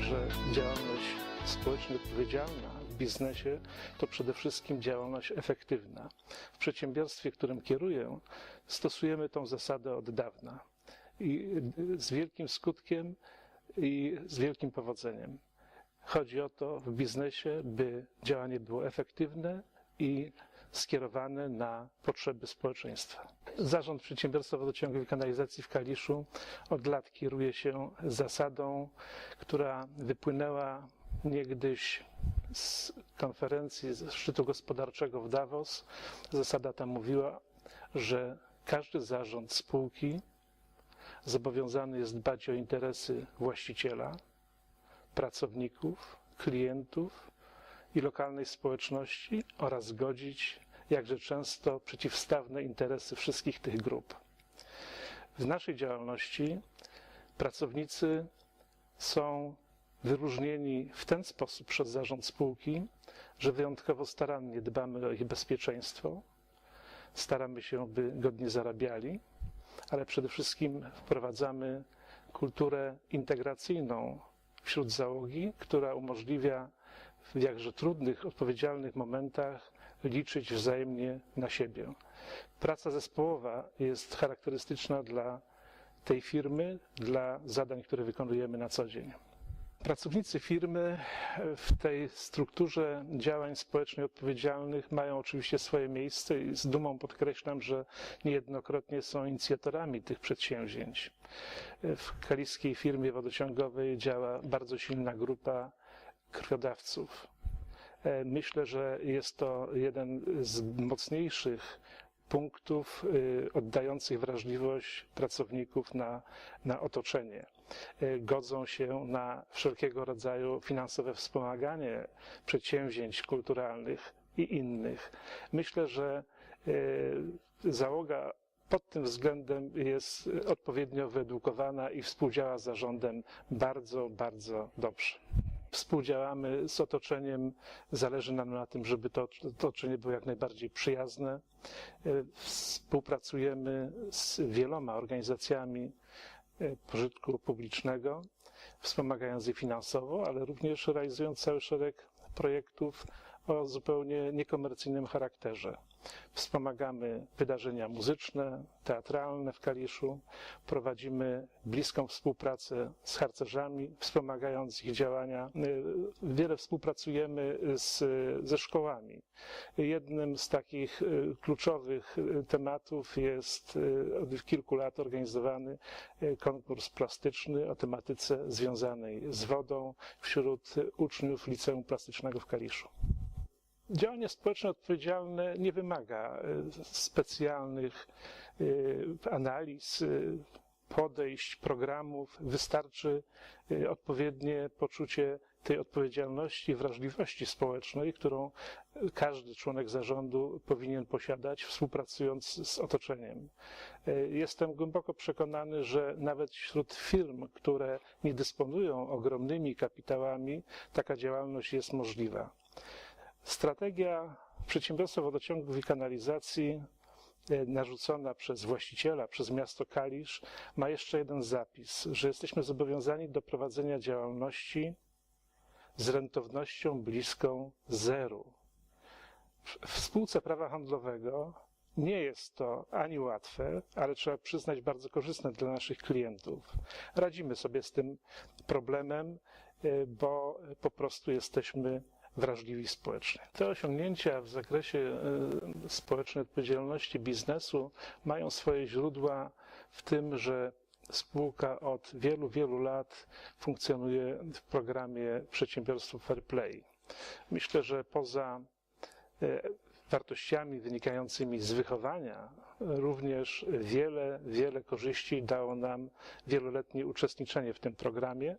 że działalność społecznie odpowiedzialna w biznesie to przede wszystkim działalność efektywna. W przedsiębiorstwie, którym kieruję, stosujemy tą zasadę od dawna i z wielkim skutkiem i z wielkim powodzeniem. Chodzi o to w biznesie, by działanie było efektywne i skierowane na potrzeby społeczeństwa. Zarząd Przedsiębiorstwa Wodociągów i Kanalizacji w Kaliszu od lat kieruje się zasadą, która wypłynęła niegdyś z konferencji, z szczytu gospodarczego w Davos. Zasada ta mówiła, że każdy zarząd spółki zobowiązany jest dbać o interesy właściciela, pracowników, klientów i lokalnej społeczności oraz godzić jakże często przeciwstawne interesy wszystkich tych grup. W naszej działalności pracownicy są wyróżnieni w ten sposób przez zarząd spółki, że wyjątkowo starannie dbamy o ich bezpieczeństwo, staramy się, by godnie zarabiali, ale przede wszystkim wprowadzamy kulturę integracyjną wśród załogi, która umożliwia w jakże trudnych, odpowiedzialnych momentach liczyć wzajemnie na siebie. Praca zespołowa jest charakterystyczna dla tej firmy, dla zadań, które wykonujemy na co dzień. Pracownicy firmy w tej strukturze działań społecznie odpowiedzialnych mają oczywiście swoje miejsce i z dumą podkreślam, że niejednokrotnie są inicjatorami tych przedsięwzięć. W kaliskiej firmie wodociągowej działa bardzo silna grupa krwiodawców. Myślę, że jest to jeden z mocniejszych punktów y, oddających wrażliwość pracowników na, na otoczenie. Y, Godzą się na wszelkiego rodzaju finansowe wspomaganie przedsięwzięć kulturalnych i innych. Myślę, że załoga pod tym względem jest odpowiednio wyedukowana i współdziała z zarządem bardzo, bardzo dobrze współdziałamy z otoczeniem. Zależy nam na tym, żeby to otoczenie było jak najbardziej przyjazne. Współpracujemy z wieloma organizacjami pożytku publicznego, wspomagając je finansowo, ale również realizując cały szereg projektów o zupełnie niekomercyjnym charakterze. Wspomagamy wydarzenia muzyczne, teatralne w Kaliszu, prowadzimy bliską współpracę z harcerzami, wspomagając ich działania. Wiele współpracujemy z, ze szkołami. Jednym z takich kluczowych tematów jest od kilku lat organizowany konkurs plastyczny o tematyce związanej z wodą wśród uczniów Liceum Plastycznego w Kaliszu. Działanie społeczne odpowiedzialne nie wymaga specjalnych analiz, podejść, programów. Wystarczy odpowiednie poczucie tej odpowiedzialności, wrażliwości społecznej, którą każdy członek zarządu powinien posiadać, współpracując z otoczeniem. Jestem głęboko przekonany, że nawet wśród firm, które nie dysponują ogromnymi kapitałami, taka działalność jest możliwa. Strategia przedsiębiorstwa wodociągów i kanalizacji narzucona przez właściciela, przez miasto Kalisz, ma jeszcze jeden zapis, że jesteśmy zobowiązani do prowadzenia działalności z rentownością bliską zeru. W spółce prawa handlowego nie jest to ani łatwe, ale trzeba przyznać bardzo korzystne dla naszych klientów. Radzimy sobie z tym problemem, bo po prostu jesteśmy wrażliwi społecznie. Te osiągnięcia w zakresie społecznej odpowiedzialności biznesu mają swoje źródła w tym, że spółka od wielu, wielu lat funkcjonuje w programie Przedsiębiorstwo Fair Play. Myślę, że poza wartościami wynikającymi z wychowania, również wiele, wiele korzyści dało nam wieloletnie uczestniczenie w tym programie.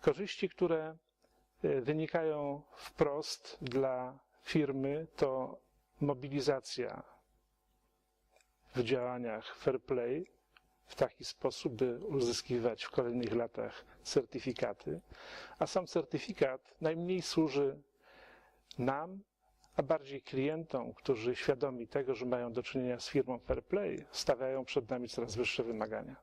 Korzyści, które wynikają wprost dla firmy, to mobilizacja w działaniach fair play w taki sposób, by uzyskiwać w kolejnych latach certyfikaty, a sam certyfikat najmniej służy nam, a bardziej klientom, którzy świadomi tego, że mają do czynienia z firmą fair play, stawiają przed nami coraz wyższe wymagania.